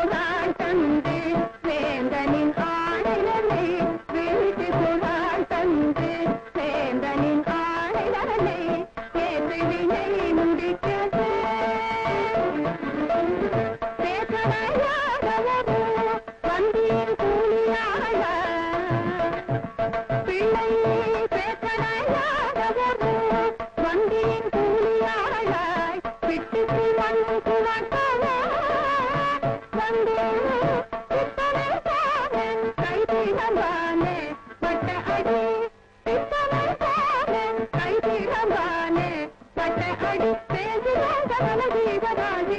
పోరాటండి పేరు రాగల జీవరాజి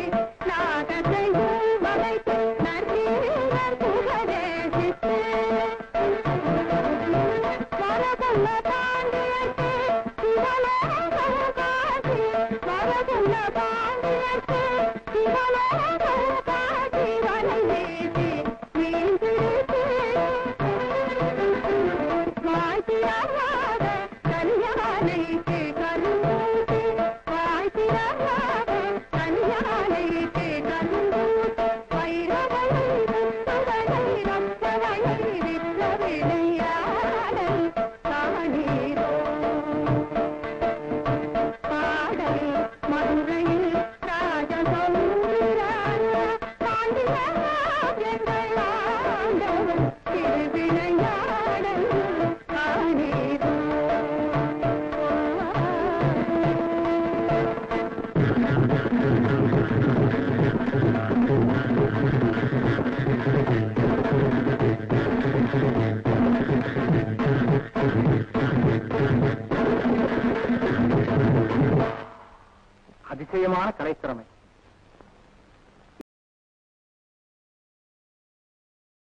அதிசயமான கலைத்திறமை.